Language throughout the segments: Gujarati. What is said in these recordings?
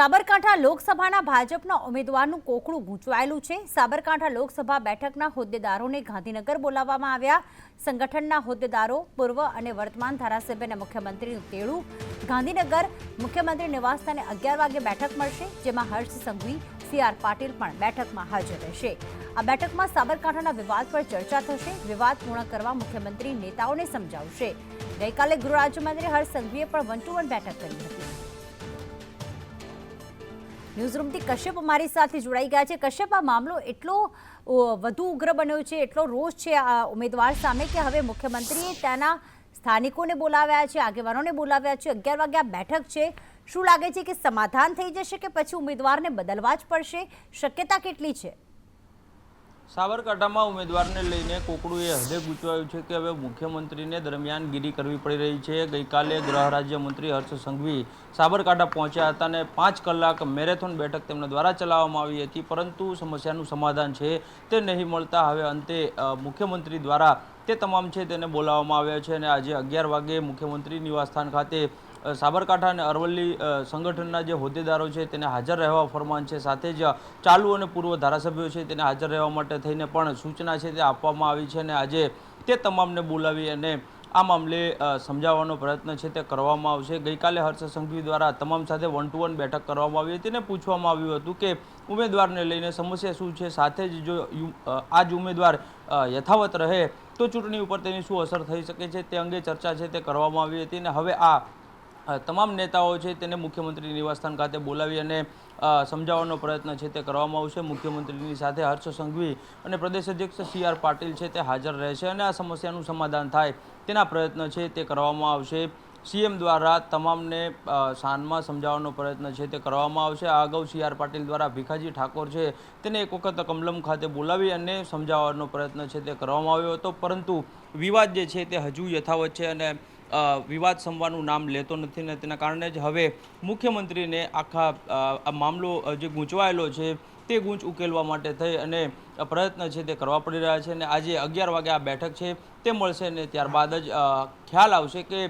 સાબરકાંઠા લોકસભાના ભાજપના ઉમેદવારનું કોકડું ગૂંચવાયેલું છે. સાબરકાંઠા લોકસભા બેઠકના હોદ્દેદારોને ગાંધીનગર બોલાવવામાં આવ્યા. સંગઠનના હોદ્દેદારો, પૂર્વ અને વર્તમાન ધારાસભ્ય અને મુખ્યમંત્રીનું તેડું. ગાંધીનગર મુખ્યમંત્રી નિવાસસ્થાને અગિયાર વાગે બેઠક મળશે, જેમાં હર્ષ સંઘવી, સી આર પાટીલ પણ બેઠકમાં હાજર રહેશે. આ બેઠકમાં સાબરકાંઠાના વિવાદ પર ચર્ચા થશે, વિવાદ પૂર્ણ કરવા મુખ્યમંત્રી નેતાઓને સમજાવશે. ગઈકાલે ગૃહ રાજ્યમંત્રી હર્ષ સંઘવીએ પણ વન ટુ વન બેઠક કરી હતી. ન્યૂઝરૂમથી કશ્યપ અમારી સાથે જોડાઈ ગયા છે. કશ્યપ, આ મામલો એટલો વધુ ઉગ્ર બન્યો છે, એટલો રોષ છે આ ઉમેદવાર સામે કે હવે મુખ્યમંત્રીએ ત્યાંના સ્થાનિકોને બોલાવ્યા છે, આગેવાનોને બોલાવ્યા છે, અગિયાર વાગે આ બેઠક છે. શું લાગે છે કે સમાધાન થઈ જશે કે પછી ઉમેદવારને બદલવા જ પડશે? શક્યતા કેટલી છે? સાબરકાંઠામાં ઉમેદવારને લઈને કોકડું એ હદે ગૂંચવાયું છે કે હવે મુખ્યમંત્રીને દરમિયાનગીરી કરવી પડી રહી છે. ગઈકાલે ગૃહ રાજ્યમંત્રી હર્ષ સંઘવી સાબરકાંઠા પહોંચ્યા હતા અને પાંચ કલાક મેરેથોન બેઠક તેમના દ્વારા ચલાવવામાં આવી હતી. પરંતુ સમસ્યાનું સમાધાન છે તે નહીં મળતા હવે અંતે મુખ્યમંત્રી દ્વારા તે તમામ છે તેને બોલાવવામાં આવ્યા છે અને આજે અગિયાર વાગે મુખ્યમંત્રી નિવાસસ્થાન ખાતે સાબરકાંઠા અને અરવલ્લી સંગઠનના જે હોદ્દેદારો છે તેને હાજર રહેવા ફરમાન છે. સાથે જ ચાલુ અને પૂર્વ ધારાસભ્યો છે તેને હાજર રહેવા માટે થઈને પણ સૂચના છે તે આપવામાં આવી છે અને આજે તે તમામને બોલાવી અને આ મામલે સમજાવવાનો પ્રયત્ન છે તે કરવામાં આવશે. ગઈકાલે હર્ષ સંઘવી દ્વારા તમામ સાથે વન ટુ વન બેઠક કરવામાં આવી હતી અને પૂછવામાં આવ્યું હતું કે ઉમેદવારને લઈને સમસ્યા શું છે? સાથે જ જો આ જ ઉમેદવાર યથાવત રહે તો ચૂંટણી ઉપર તેની શું અસર થઈ શકે છે? તે અંગે ચર્ચા છે તે કરવામાં આવી હતી અને હવે આ તમામ નેતાઓ છે તેને મુખ્યમંત્રી નિવાસસ્થાન ખાતે બોલાવી અને સમજાવવાનો પ્રયત્ન છે તે કરવામાં આવશે. મુખ્યમંત્રીની સાથે હર્ષ સંઘવી અને પ્રદેશ અધ્યક્ષ સી આર પાટીલ છે તે હાજર રહેશે અને આ સમસ્યાનું સમાધાન થાય તેના પ્રયત્ન છે તે કરવામાં આવશે. સીએમ દ્વારા તમામને શાનમાં સમજાવવાનો પ્રયત્ન છે તે કરવામાં આવશે. આ અગાઉ સી આર પાટીલ દ્વારા ભીખાજી ઠાકોર છે તેને એક વખત કમલમ ખાતે બોલાવી અને સમજાવવાનો પ્રયત્ન છે તે કરવામાં આવ્યો હતો. પરંતુ વિવાદ જે છે તે હજુ યથાવત છે અને વિવાદ સંવાદનું નામ લેતો નથી ને તેના કારણે જ હવે મુખ્યમંત્રીને આખા આ મામલો જે ગૂંચવાયેલો છે તે ગૂંચ ઉકેલવા માટે થઈ અને પ્રયત્ન છે તે કરવા પડી રહ્યા છે અને આજે અગિયાર વાગે આ બેઠક છે તે મળશે ને ત્યારબાદ જ ખ્યાલ આવશે કે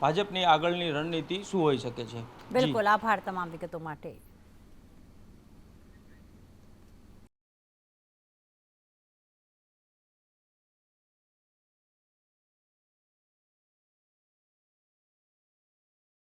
ભાજપની આગળની રણનીતિ શું હોઈ શકે છે. બિલકુલ આભાર તમામ વિગતો માટે.